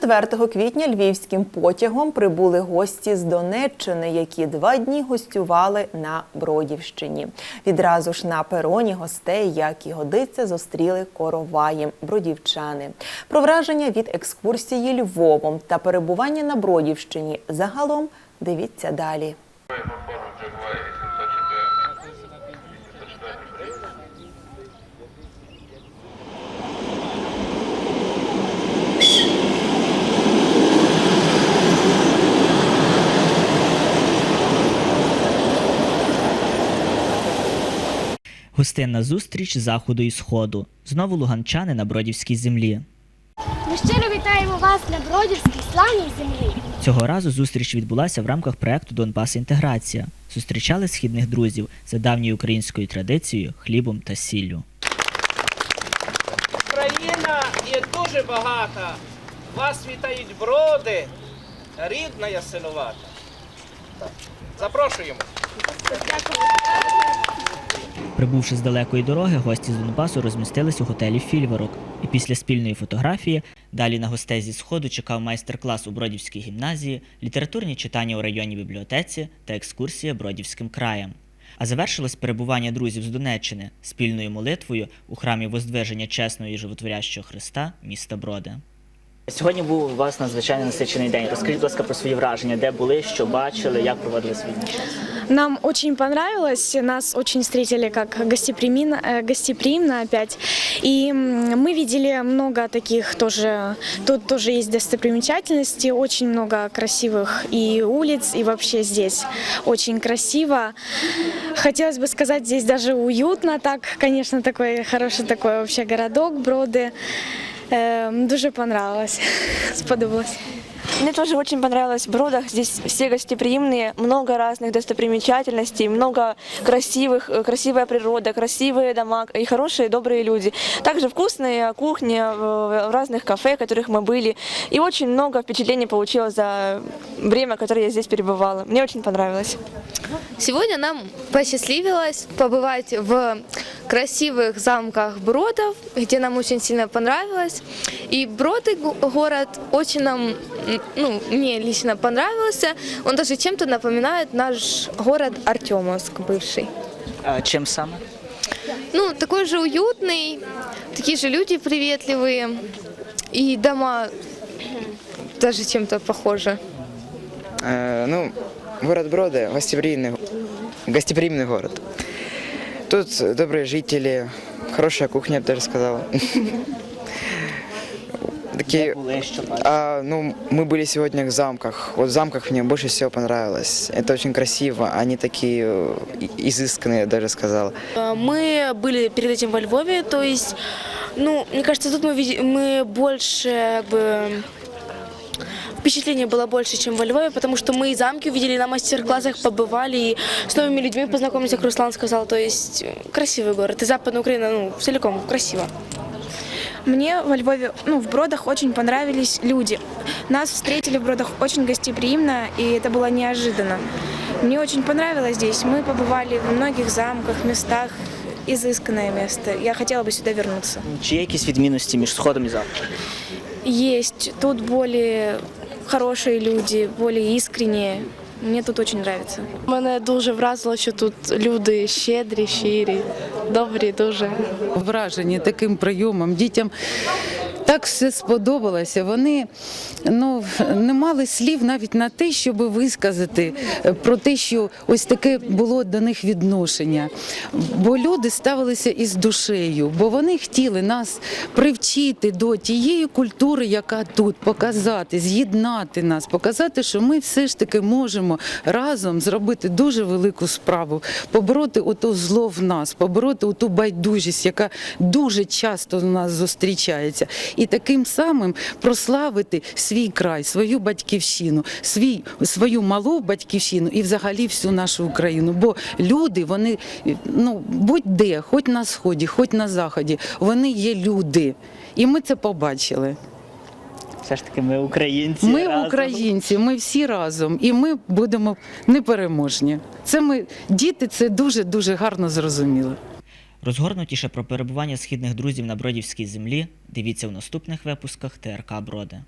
4 квітня львівським потягом прибули гості з Донеччини, які два дні гостювали на Бродівщині. Відразу ж на пероні гостей, як і годиться, зустріли короваї бродівчани. Про враження від екскурсії Львовом та перебування на Бродівщині загалом дивіться далі. Гостинна зустріч заходу і сходу. Знову луганчани на бродівській землі. Ми щиро вітаємо вас на Бродівській славній землі. Цього разу зустріч відбулася в рамках проекту Донбас Інтеграція. Зустрічали східних друзів за давньою українською традицією хлібом та сіллю. Україна є дуже багата. Вас вітають броди, рідна я синувата. Так. Запрошуємо. Прибувши з далекої дороги, гості з Донбасу розмістились у готелі Фільверок. І після спільної фотографії далі на гостей зі сходу чекав майстер-клас у Бродівській гімназії, літературні читання у районній бібліотеці та екскурсія Бродівським краєм. А завершилось перебування друзів з Донеччини спільною молитвою у храмі Воздвиження чесного і животворящого Христа міста Броди. Сьогодні був у вас надзвичайно насичений день. Розкажіть, будь ласка, про свої враження, де були, що бачили, як проводили свій час. Нам очень понравилось, нас очень встретили как гостеприимно, э, гостеприимно опять. И м, мы видели много таких тоже, тут тоже есть достопримечательности, очень много красивых и улиц, и вообще здесь очень красиво. Хотелось бы сказать, здесь даже уютно так, конечно, такой хороший такой вообще городок, Броды. Э, Дуже понравилось, сподобалось. Мне тоже очень понравилось в Бродах. Здесь все гостеприимные, много разных достопримечательностей, много красивых, э, красивая природа, красивые дома и хорошие, добрые люди. Также вкусная кухня в в разных кафе, в которых мы были. И очень много впечатлений получила за время, которое я здесь перебывала. Мне очень понравилось. Сегодня нам посчастливилось побывать в красивых замках Бродов, где нам очень сильно понравилось. И Броды го- город очень нам, ну, мне лично понравился. Он даже чем-то напоминает наш город Артемовск бывший. А чим саме? Ну, такой же уютный, такие же люди приветливые. И дома даже чем-то похожи. Э, ну, город Броды гостеприимный, гостеприимный город. Тут добрые жители, хорошая кухня, я бы даже сказал. Такие, а, ну, мы были сегодня в замках. Вот в замках мне больше всего понравилось. Это очень красиво, они такие э, изысканные, я даже сказал. Мы были перед этим во Львове, то есть, ну, мне кажется, тут мы, мы больше, как бы, впечатление было больше, чем во Львове, потому что мы и замки увидели, на мастер-классах побывали, и с новыми людьми познакомились, как Руслан сказал, то есть э, красивый город, и Западная Украина, ну, целиком красиво. Мне во Львове, ну, в Бродах очень понравились люди. Нас встретили в Бродах очень гостеприимно, и это было неожиданно. Мне очень понравилось здесь. Мы побывали в многих замках, местах. Изысканное место. Я хотела бы сюда вернуться. Чи є якісь відмінності між сходом і заходом? Есть. Тут более хорошие люди, более искренние. Мне тут очень нравится. Мене дуже вразило, що тут люди щедрі, щирі, добрі, дуже. вражені таким прийомом. Дітям так все сподобалося. Вони ну, не мали слів навіть на те, щоб висказати е, про те, що ось таке було до них відношення. Бо люди ставилися із душею, бо вони хотіли нас привчити до тієї культури, яка тут, показати, з'єднати нас, показати, що ми все ж таки можемо разом зробити дуже велику справу, побороти ото зло в нас, побороти оту байдужість, яка дуже часто у нас зустрічається, і таким самим прославити свій край, свою батьківщину, свій, свою малу батьківщину і взагалі всю нашу Україну. Бо люди, вони ну будь-де, хоч на сході, хоч на заході, вони є люди. І ми це побачили. Все ж таки, ми українці. Ми разом. українці, ми всі разом, і ми будемо непереможні. Це ми діти це дуже дуже гарно зрозуміли. Розгорнутіше про перебування східних друзів на Бродівській землі дивіться в наступних випусках ТРК Броди.